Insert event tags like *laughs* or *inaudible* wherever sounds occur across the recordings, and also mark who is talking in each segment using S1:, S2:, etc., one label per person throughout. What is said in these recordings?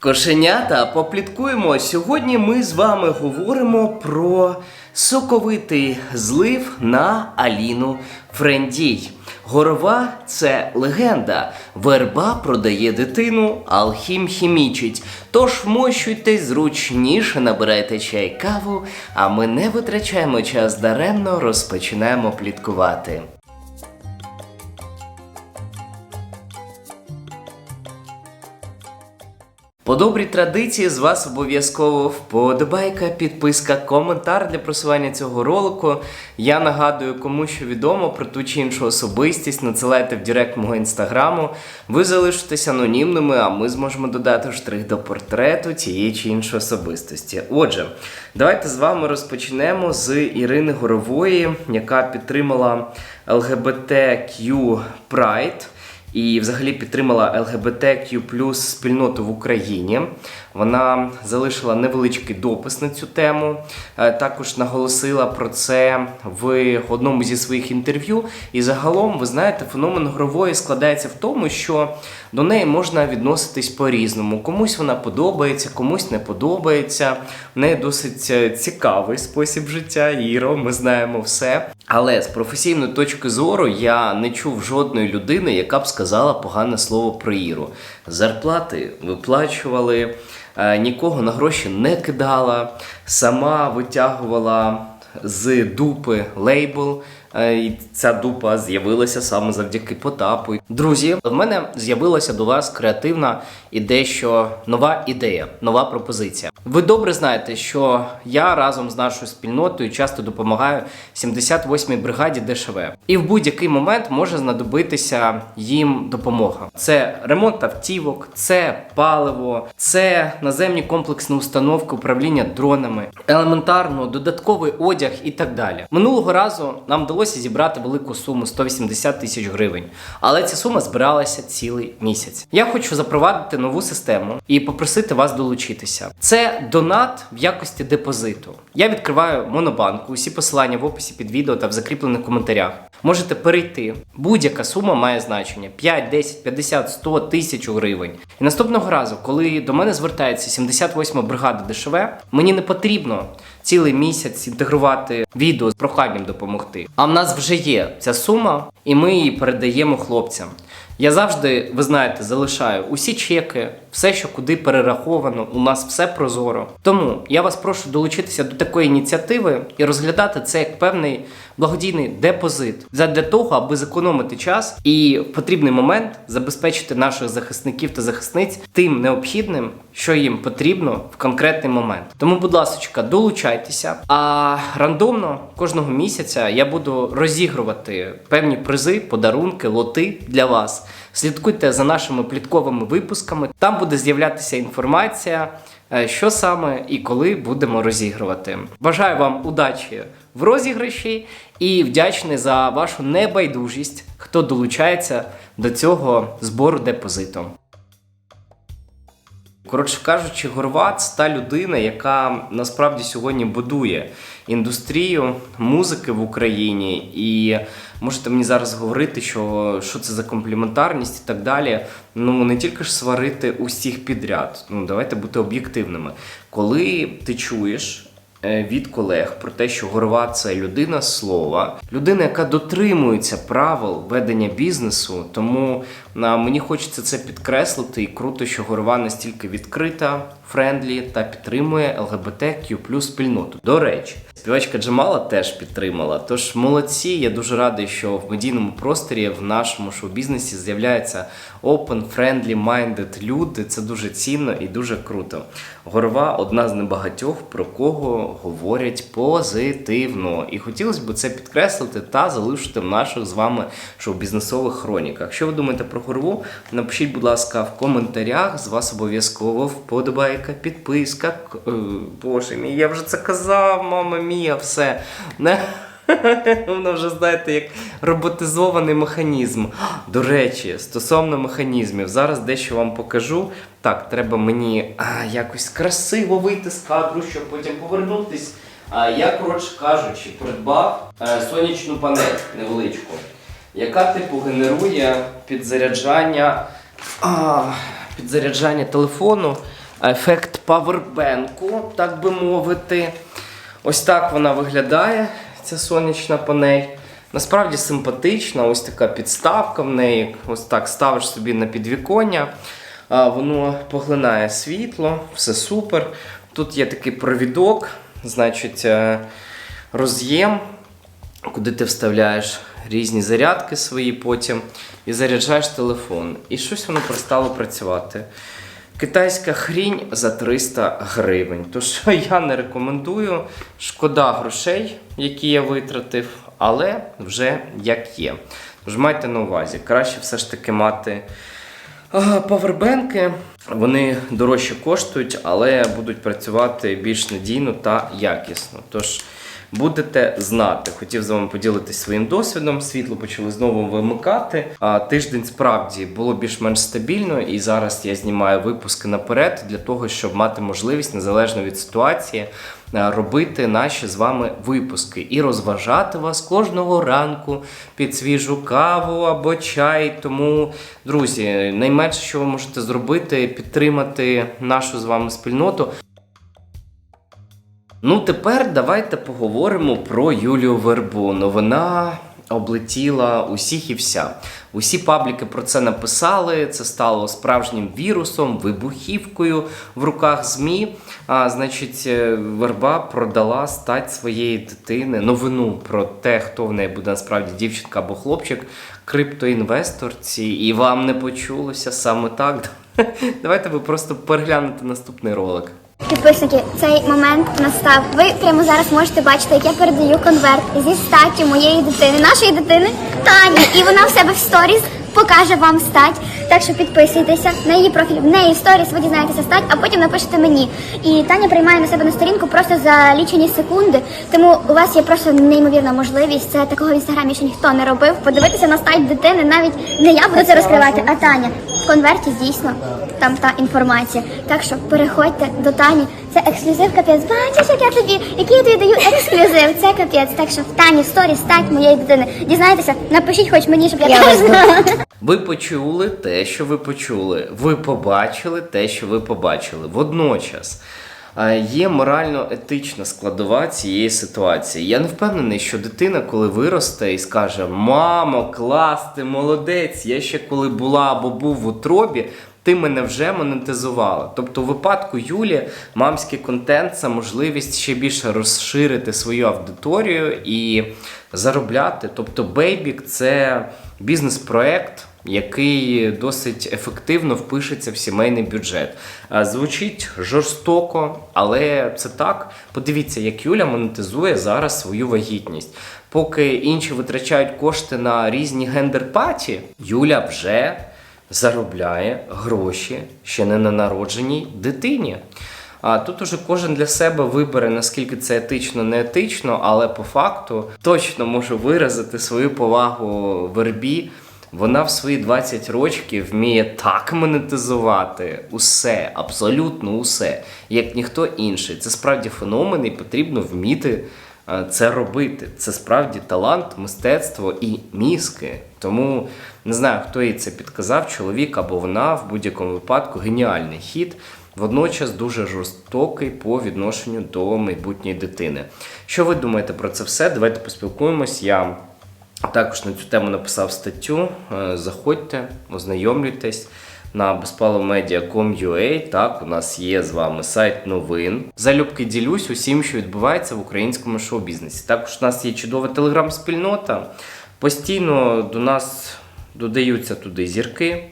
S1: Кошенята, попліткуємо. Сьогодні ми з вами говоримо про соковитий злив на Аліну Френдій. Горова це легенда. Верба продає дитину, алхім хімічить. Тож вмощуйтесь зручніше, набирайте чай каву, а ми не витрачаємо час даремно, розпочинаємо пліткувати. По добрій традиції з вас обов'язково вподобайка, підписка, коментар для просування цього ролику. Я нагадую, кому що відомо про ту чи іншу особистість, надсилайте в директ мого інстаграму. Ви залишитесь анонімними, а ми зможемо додати штрих до портрету цієї чи іншої особистості. Отже, давайте з вами розпочнемо з Ірини Горової, яка підтримала LGBTQ Pride і взагалі підтримала LGBTQ спільноту в Україні. Вона залишила невеличкий допис на цю тему. Е, Також наголосила про це в одному зі своїх інтерв'ю. І загалом, ви знаєте, феномен грової складається в тому, що до неї можна відноситись по-різному. Комусь вона подобається, комусь не подобається. В неї досить е, цікавий спосіб життя. Іро, ми знаємо все. Але з професійної точки зору я не чув жодної людини, яка б сказала погане слово про Іру. Зарплати виплачували, е, нікого на гроші не кидала, сама витягувала з дупи лейбл. Е, І ця дупа з'явилася саме завдяки Потапу. Друзі, в мене з'явилася до вас креативна і дещо нова ідея, нова пропозиція. Ви добре знаєте, що я разом з нашою спільнотою часто допомагаю 78-й бригаді ДШВ. І в будь-який момент може знадобитися їм допомога. Це ремонт автівок, це паливо, це наземні комплексні установки управління дронами, елементарно додатковий одяг і так далі. Минулого разу нам вдалося зібрати велику суму 180 тисяч гривень, але ця сума збиралася цілий місяць. Я хочу запровадити нову систему і попросити вас долучитися. Це донат в якості депозиту. Я відкриваю монобанку. Усі посилання в описі під відео та в закріплених коментарях. Можете перейти. Будь-яка сума має значення: 5, 10, 50, 100 тисяч гривень. І наступного разу, коли до мене звертається 78 бригада ДШВ, мені не потрібно цілий місяць інтегрувати відео з проханням допомогти. А в нас вже є ця сума, і ми її передаємо хлопцям. Я завжди, ви знаєте, залишаю усі чеки, все, що куди перераховано, у нас все прозоро. Тому я вас прошу долучитися до такої ініціативи і розглядати це як певний благодійний депозит для того, аби зекономити час і в потрібний момент забезпечити наших захисників та захисниць тим необхідним, що їм потрібно в конкретний момент. Тому, будь ласка, долучайтеся. А рандомно кожного місяця я буду розігрувати певні призи, подарунки, лоти для вас. Слідкуйте за нашими плітковими випусками. Там буде з'являтися інформація, що саме і коли будемо розігрувати. Бажаю вам удачі в розіграші і вдячний за вашу небайдужість, хто долучається до цього збору депозиту. Коротше кажучи, Горват це та людина, яка насправді сьогодні будує індустрію музики в Україні. І можете мені зараз говорити, що, що це за компліментарність і так далі. Ну не тільки ж сварити усіх підряд. Ну давайте бути об'єктивними. Коли ти чуєш. е, Від колег про те, що Горова це людина слова, людина, яка дотримується правил ведення бізнесу. Тому мені хочеться це підкреслити. І круто, що Горова настільки відкрита, френдлі та підтримує ЛГБТQ спільноту. До речі, співачка Джамала теж підтримала. Тож молодці, я дуже радий, що в медійному просторі в нашому шоу-бізнесі з'являються open, friendly, minded люди. Це дуже цінно і дуже круто. Горова одна з небагатьох, про кого говорять позитивно. І хотілося б це підкреслити та залишити в наших з вами шоу-бізнесових хроніках. Що ви думаєте про Горву? Напишіть, будь ласка, в коментарях. З вас обов'язково вподобайка, підписка. Е, Боже мій, я вже це казав, мама мія, все. *laughs* Воно вже знаєте, як роботизований механізм. До речі, стосовно механізмів, зараз дещо вам покажу. Так, треба мені а, якось красиво вийти з кадру, щоб потім повернутись. А, я, коротше кажучи, придбав е, сонячну панель невеличку, яка типу генерує підзаряджання, а, підзаряджання телефону ефект павербенку, так би мовити. Ось так вона виглядає, ця сонячна панель. Насправді симпатична, ось така підставка в неї. Ось так ставиш собі на підвіконня. Воно поглинає світло, все супер. Тут є такий провідок, значить, е, роз'єм, куди ти вставляєш різні зарядки свої потім і заряджаєш телефон. І щось воно перестало працювати. Китайська хрінь за 300 гривень. То що *laughs* я не рекомендую. Шкода грошей, які я витратив, але вже як є. Тож майте на увазі, краще все ж таки мати павербенки. Вони дорожче коштують, але будуть працювати більш надійно та якісно. Тож будете знати. Хотів з вами поділитися своїм досвідом. Світло почали знову вимикати. А тиждень справді було більш-менш стабільно, і зараз я знімаю випуски наперед для того, щоб мати можливість незалежно від ситуації. е, Робити наші з вами випуски і розважати вас кожного ранку під свіжу каву або чай. Тому, друзі, найменше, що ви можете зробити, підтримати нашу з вами спільноту. Ну, тепер давайте поговоримо про Юлію Вербу. Новина облетіла усіх і вся. Усі пабліки про це написали. Це стало справжнім вірусом, вибухівкою в руках ЗМІ. А, значить, е, Верба продала стать своєї дитини. Новину про те, хто в неї буде насправді дівчинка або хлопчик, криптоінвесторці. І вам не почулося саме так. *laughs* Давайте ви просто переглянете наступний ролик.
S2: Підписники, цей момент настав. Ви прямо зараз можете бачити, як я передаю конверт зі статтю моєї дитини, нашої дитини Тані. І вона в себе в сторіс покаже вам стать. Так що підписуйтеся на її профіль, в неї сторіс, ви дізнаєтеся стать, а потім напишете мені. І Таня приймає на себе на сторінку просто за лічені секунди. Тому у вас є просто неймовірна можливість. Це такого в інстаграмі ще ніхто не робив. Подивитися на стать дитини. Навіть не я буду це розкривати, а Таня. В конверті дійсно там та інформація. Так що переходьте до Тані. Це ексклюзив капець. Бачиш, як я тобі, який я тобі даю ексклюзив. Це капець. Так що в Тані сторі стать моєї дитини. Дізнайтеся, напишіть хоч мені, щоб я, теж знала.
S1: Ви почули те, що ви почули. Ви побачили те, що ви побачили. Водночас є морально-етична складова цієї ситуації. Я не впевнений, що дитина, коли виросте і скаже: Мамо, клас, ти молодець, я ще коли була або був в утробі. Ти мене вже монетизувала. Тобто, у випадку Юлі мамський контент це можливість ще більше розширити свою аудиторію і заробляти. Тобто, Бейбік це бізнес-проект, який досить ефективно впишеться в сімейний бюджет. Звучить жорстоко, але це так. Подивіться, як Юля монетизує зараз свою вагітність. Поки інші витрачають кошти на різні гендер-паті, Юля вже заробляє гроші ще не на народженій дитині. А тут уже кожен для себе вибере, наскільки це етично, не етично, але по факту точно можу виразити свою повагу вербі. Вона в свої 20 років вміє так монетизувати усе, абсолютно усе, як ніхто інший. Це справді феномен, і потрібно вміти е, це робити. Це справді талант, мистецтво і мізки. Тому не знаю, хто їй це підказав, чоловік або вона в будь-якому випадку геніальний хід. Водночас дуже жорстокий по відношенню до майбутньої дитини. Що ви думаєте про це все? Давайте поспілкуємось. Я також на цю тему написав статтю. Е, Заходьте, ознайомлюйтесь на bezpalomedia.com.ua. Так, у нас є з вами сайт новин. Залюбки ділюсь усім, що відбувається в українському шоу-бізнесі. Також у нас є чудова телеграм-спільнота. Постійно до нас додаються туди зірки.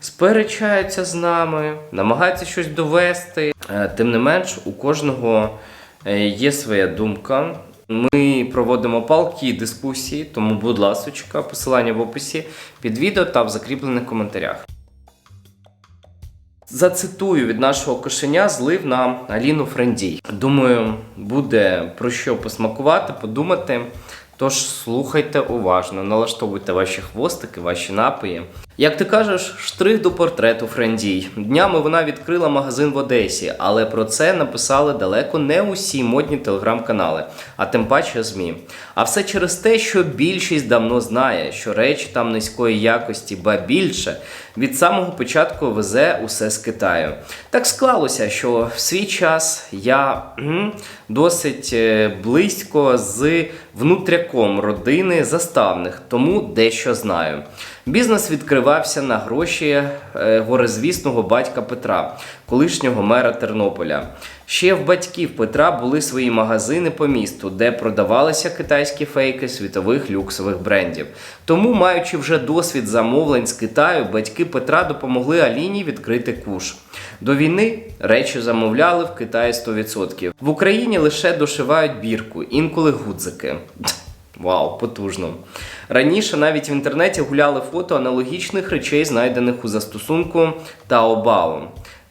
S1: Сперечаються з нами, намагаються щось довести. Е, Тим не менш, у кожного е, є своя думка. Ми проводимо палкі дискусії, тому, будь ласочка, посилання в описі під відео та в закріплених коментарях. Зацитую від нашого кошеня злив на Аліну Френдій. Думаю, буде про що посмакувати, подумати. Тож слухайте уважно, налаштовуйте ваші хвостики, ваші напої. Як ти кажеш, штрих до портрету Френдій. Днями вона відкрила магазин в Одесі, але про це написали далеко не усі модні телеграм-канали, а тим паче ЗМІ. А все через те, що більшість давно знає, що речі там низької якості, ба більше від самого початку везе усе з Китаю. Так склалося, що в свій час я досить е, близько з внутряком родини заставних, тому дещо знаю. Бізнес відкривався на гроші е, горизвісного батька Петра, колишнього мера Тернополя. Ще в батьків Петра були свої магазини по місту, де продавалися китайські фейки світових люксових брендів. Тому, маючи вже досвід замовлень з Китаю, батьки Петра допомогли Аліні відкрити куш. До війни речі замовляли в Китаї 100%. В Україні лише дошивають бірку, інколи гудзики. Вау, потужно. Раніше навіть в інтернеті гуляли фото аналогічних речей, знайдених у застосунку Taobao.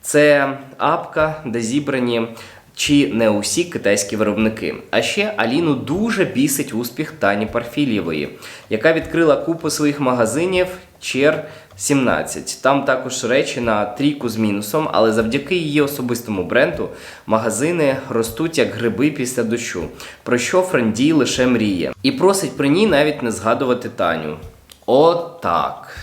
S1: Це апка, де зібрані чи не усі китайські виробники. А ще Аліну дуже бісить успіх Тані Парфілєвої, яка відкрила купу своїх магазинів Чер 17. Там також речі на трійку з мінусом, але завдяки її особистому бренду магазини ростуть як гриби після дощу, про що Френдій лише мріє. І просить при ній навіть не згадувати Таню. Отак.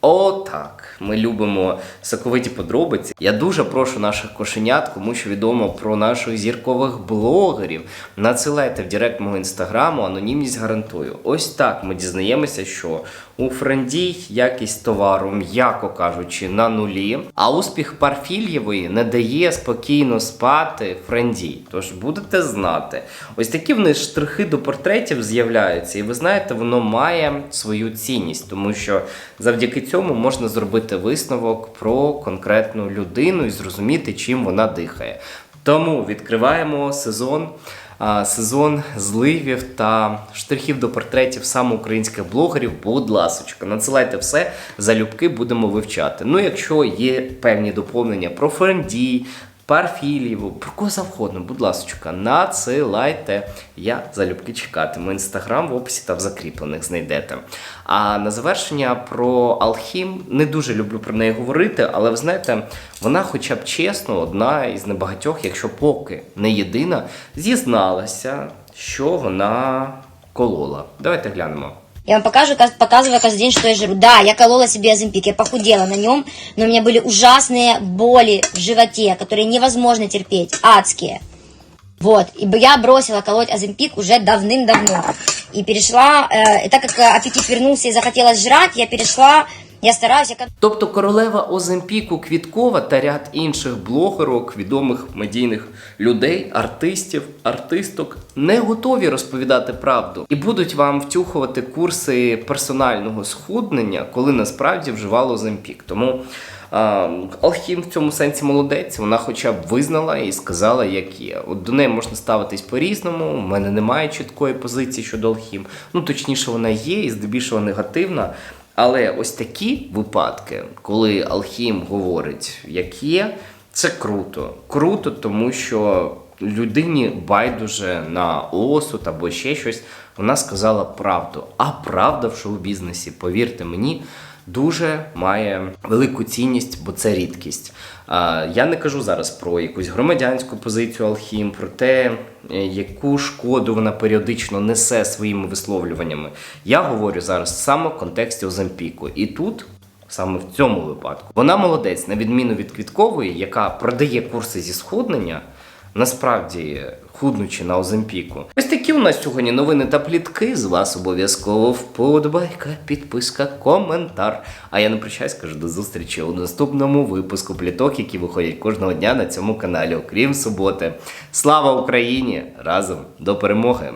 S1: Отак. Ми любимо соковиті подробиці. Я дуже прошу наших кошенят, кому що відомо про наших зіркових блогерів. Надсилайте в директ мого інстаграму, анонімність гарантую. Ось так ми дізнаємося, що у Френдій якість товару, м'яко кажучи, на нулі. А успіх Парфільєвої не дає спокійно спати Френдій. Тож будете знати. Ось такі в них штрихи до портретів з'являються, і ви знаєте, воно має свою цінність, тому що завдяки цьому можна зробити висновок про конкретну людину і зрозуміти, чим вона дихає. Тому відкриваємо сезон. Сезон зливів та штрихів до портретів саме українських блогерів. Будь ласочка, надсилайте все, залюбки будемо вивчати. Ну, якщо є певні доповнення про Френдій, Парфілєву, про кого завгодно, будь ласочка, надсилайте. Я залюбки чекатиму. Інстаграм в описі та в закріплених знайдете. А на завершення про Алхім не дуже люблю про неї говорити, але ви знаєте, вона, хоча б чесно, одна із небагатьох, якщо поки не єдина, зізналася, що вона колола. Давайте глянемо.
S3: Я вам покажу, каз- показываю каждый день, что я жру. Да, я колола себе Оземпик, я похудела на нем, но у меня были ужасные боли в животе, которые невозможно терпеть, адские. Вот, и я бросила колоть Оземпик уже давным-давно. И перешла, э, и так как э, аппетит вернулся и захотелось жрать, я перешла, я стараюсь, я
S1: Тобто королева Оземпіку Квіткова та ряд інших блогерок, відомих медійних людей, артистів, артисток не готові розповідати правду і будуть вам втюхувати курси персонального схуднення, коли насправді вживали Оземпік. Тому а, Алхім в цьому сенсі молодець, вона хоча б визнала і сказала, як є. От до неї можна ставитись по-різному. У мене немає чіткої позиції щодо Алхім. Ну точніше, вона є і здебільшого негативна. Але ось такі випадки, коли Алхім говорить, як є, це круто. Круто, тому що людині байдуже на осуд або ще щось. Вона сказала правду. А правда в шоу-бізнесі, повірте мені, дуже має велику цінність, бо це рідкість. Я не кажу зараз про якусь громадянську позицію Алхім, про те, е, яку шкоду вона періодично несе своїми висловлюваннями. Я говорю зараз саме в контексті Оземпіку. І тут. Саме в цьому випадку вона молодець, на відміну від квіткової, яка продає курси зі схуднення, насправді худнучи на Оземпіку. Ось такі у нас сьогодні новини та плітки. З вас обов'язково вподобайка, підписка, коментар. А я не прощаюсь, кажу до зустрічі у наступному випуску пліток, які виходять кожного дня на цьому каналі, окрім суботи. Слава Україні! Разом до перемоги!